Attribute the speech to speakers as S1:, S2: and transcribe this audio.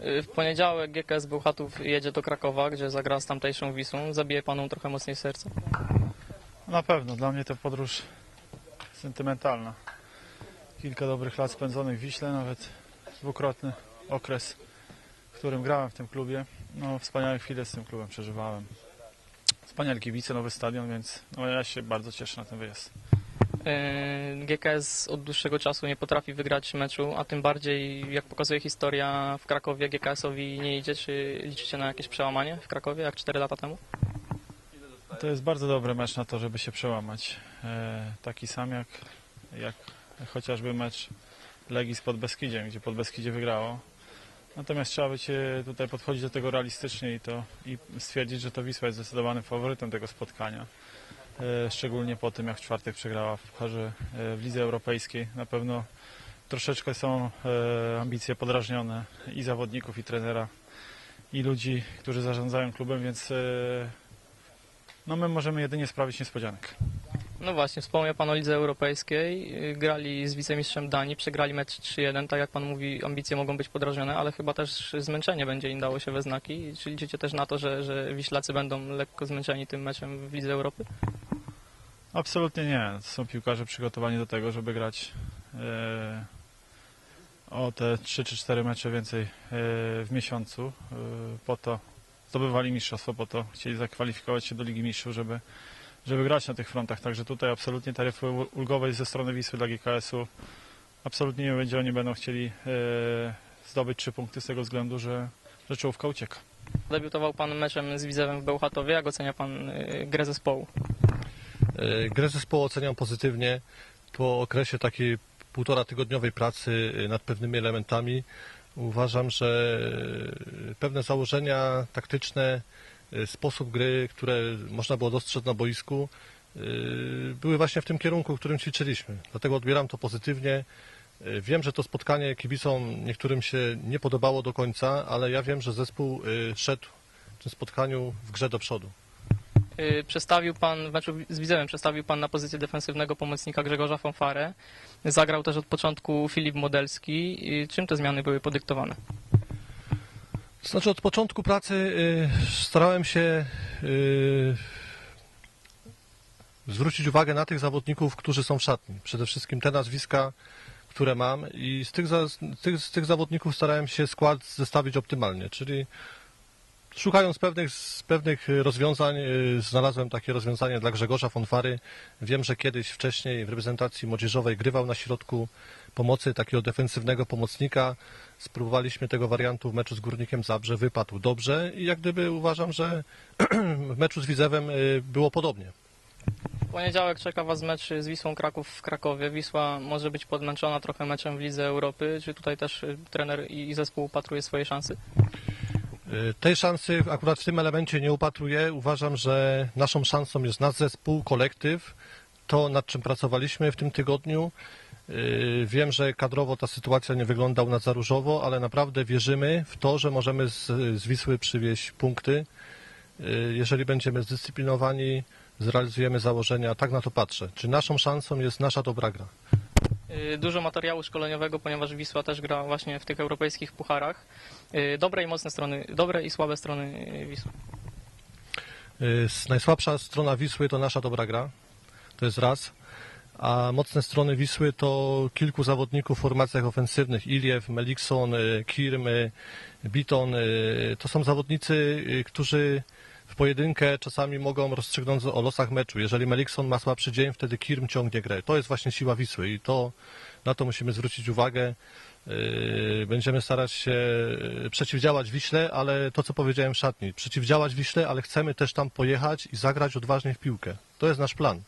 S1: Y, W poniedziałek GKS Bełchatów jedzie do Krakowa, gdzie zagra z tamtejszą Wisłą. Zabije panu trochę mocniej serce.
S2: Na pewno, dla mnie to podróż sentymentalna. Kilka dobrych lat spędzonych w Wiśle, nawet dwukrotny okres, w którym grałem w tym klubie. No, wspaniałe chwile z tym klubem przeżywałem. Wspaniali kibice, nowy stadion, więc no, ja się bardzo cieszę na ten wyjazd.
S1: Y, GKS od dłuższego czasu nie potrafi wygrać meczu, a tym bardziej, jak pokazuje historia, w Krakowie GKS-owi nie idzie. Czy liczycie na jakieś przełamanie w Krakowie, jak 4 lata temu?
S2: To jest bardzo dobry mecz na to, żeby się przełamać. E, taki sam jak, jak chociażby mecz Legii z Podbeskidziem, gdzie Podbeskidzie wygrało. Natomiast trzeba być tutaj podchodzić do tego realistycznie i, to, i stwierdzić, że to Wisła jest zdecydowanym faworytem tego spotkania. E, szczególnie po tym, jak w czwartek przegrała w pucharze e, w Lidze Europejskiej. Na pewno troszeczkę są e, ambicje podrażnione i zawodników, i trenera, i ludzi, którzy zarządzają klubem, więc no my możemy jedynie sprawić niespodziankę.
S1: No właśnie, wspomniał Pan o Lidze Europejskiej. Grali z wicemistrzem Danii, przegrali mecz 3-1. Tak jak Pan mówi, ambicje mogą być podrażnione, ale chyba też zmęczenie będzie im dało się we znaki. Czy liczycie też na to, że, że Wiślacy będą lekko zmęczeni tym meczem w Lidze Europy?
S2: Absolutnie nie. Są piłkarze przygotowani do tego, żeby grać e, o te 3 czy 4 mecze więcej e, w miesiącu. E, po to zdobywali mistrzostwo, po to chcieli zakwalifikować się do Ligi Mistrzów, żeby, żeby grać na tych frontach. Także tutaj absolutnie taryfy ulgowej ze strony Wisły dla GKS-u absolutnie nie będzie. Oni będą chcieli zdobyć trzy punkty z tego względu, że, że czołówka ucieka.
S1: Debiutował Pan meczem z Widzewem w Bełchatowie. Jak ocenia Pan grę zespołu?
S3: E, Grę zespołu oceniam pozytywnie. Po okresie takiej półtora tygodniowej pracy e, nad pewnymi elementami uważam, że e, pewne założenia taktyczne, sposób gry, które można było dostrzec na boisku, były właśnie w tym kierunku, w którym ćwiczyliśmy. Dlatego odbieram to pozytywnie. Wiem, że to spotkanie kibicom niektórym się nie podobało do końca, ale ja wiem, że zespół szedł w tym spotkaniu w grze do przodu.
S1: Y, Przestawił Pan, meczu z Widzewem przestawił Pan na pozycję defensywnego pomocnika Grzegorza Fonfarę. Zagrał też od początku Filip Modelski. Y, Czym te zmiany były podyktowane?
S3: To znaczy od początku pracy y, starałem się zwrócić uwagę na tych zawodników, którzy są w szatni. Przede wszystkim te nazwiska, które mam i z tych, z tych, z tych zawodników starałem się skład zestawić optymalnie, czyli szukając pewnych, pewnych rozwiązań, y, znalazłem takie rozwiązanie dla Grzegorza Fonfary. Wiem, że kiedyś wcześniej w reprezentacji młodzieżowej grywał na środku pomocy takiego defensywnego pomocnika. Spróbowaliśmy tego wariantu w meczu z Górnikiem Zabrze, wypadł dobrze i jak gdyby uważam, że w meczu z Widzewem y, było podobnie.
S1: W poniedziałek czeka Was mecz z Wisłą Kraków w Krakowie. Wisła może być podmęczona trochę meczem w Lidze Europy. Czy tutaj też y, trener i zespół upatruje swoje szansy?
S3: Y, Tej szansy akurat w tym elemencie nie upatruję. Uważam, że naszą szansą jest nasz zespół, kolektyw, to nad czym pracowaliśmy w tym tygodniu. Y, Wiem, że kadrowo ta sytuacja nie wygląda u nas za różowo, ale naprawdę wierzymy w to, że możemy z, z Wisły przywieźć punkty. Y, Jeżeli będziemy zdyscyplinowani, zrealizujemy założenia, tak na to patrzę. Czy naszą szansą jest nasza dobra gra?
S1: Y, Dużo materiału szkoleniowego, ponieważ Wisła też gra właśnie w tych europejskich pucharach. Y, Dobre i mocne strony, dobre i słabe strony y, Wisły.
S3: Najsłabsza strona Wisły to nasza dobra gra. To jest raz. A mocne strony Wisły to kilku zawodników w formacjach ofensywnych. Iliew, Melikson, Kirm, Biton. To są zawodnicy, którzy w pojedynkę czasami mogą rozstrzygnąć o losach meczu. Jeżeli Melikson ma słabszy dzień, wtedy Kirm ciągnie grę. To jest właśnie siła Wisły i to na to musimy zwrócić uwagę. Yy, Będziemy starać się yy, przeciwdziałać Wiśle, ale to co powiedziałem w szatni, przeciwdziałać Wiśle, ale chcemy też tam pojechać i zagrać odważnie w piłkę. To jest nasz plan.